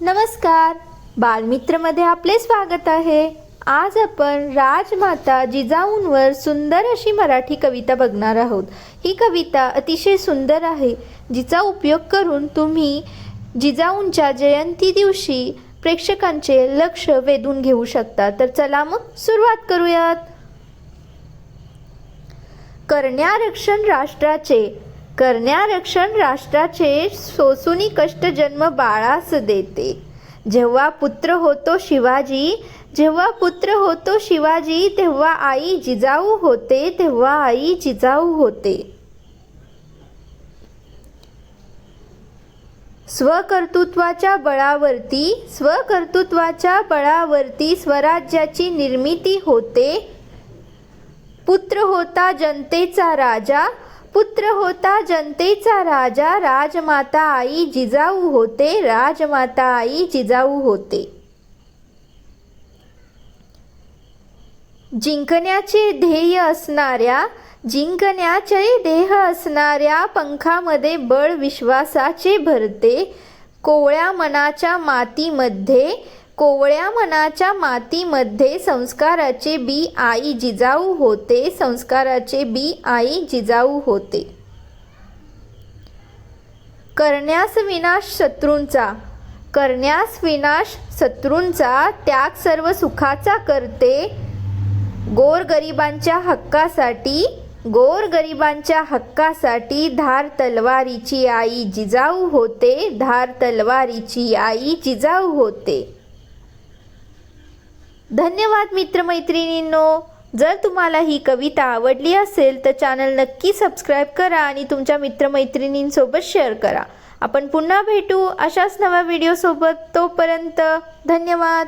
नमस्कार. बालमित्रमध्ये आपले स्वागत आहे. आज आपण राजमाता जिजाऊंवर सुंदर अशी मराठी कविता बघणार आहोत. ही कविता अतिशय सुंदर आहे जिचा उपयोग करून तुम्ही जिजाऊंच्या जयंती दिवशी प्रेक्षकांचे लक्ष वेधून घेऊ शकता. तर चला मग सुरुवात करूयात. करण्यारक्षण राष्ट्राचे करण्यारक्षण राष्ट्राचे सोसुनी कष्ट जन्म बाळास देते. जेव्हा पुत्र होतो शिवाजी जेव्हा पुत्र होतो शिवाजी तेव्हा आई जिजाऊ होते तेव्हा आई जिजाऊ होते. स्वकर्तृत्वाच्या बळावरती स्वकर्तृत्वाच्या बळावरती स्वराज्याची निर्मिती होते. पुत्र होता जनतेचा राजा पुत्र होता जनतेचा राजा राजमाता आई जिजाऊ होते राजमाता आई जिजाऊ होते. जिंकण्याचे ध्येय असणाऱ्या जिंकण्याचे देह असणाऱ्या पंखामध्ये बळ विश्वासाचे भरते कोवळ्या मनाच्या मातीमध्ये कोवळ्या मनाच्या मातीमध्ये संस्काराचे बी आई जिजाऊ होते संस्काराचे बी आई जिजाऊ होते. करण्यास विनाश शत्रूंचा करण्यास विनाश शत्रूंचा त्याग सर्व सुखाचा करते गोरगरिबांच्या हक्कासाठी गोरगरिबांच्या हक्कासाठी धार तलवारीची आई जिजाऊ होते धार तलवारीची आई जिजाऊ होते. धन्यवाद मित्रमैत्रिणींनो. जर तुम्हाला ही कविता आवडली असेल तर चॅनल नक्की सबस्क्राईब करा आणि तुमच्या मित्रमैत्रिणींसोबत शेअर करा. आपण पुन्हा भेटू अशाच नव्या व्हिडिओसोबत तोपर्यंत धन्यवाद.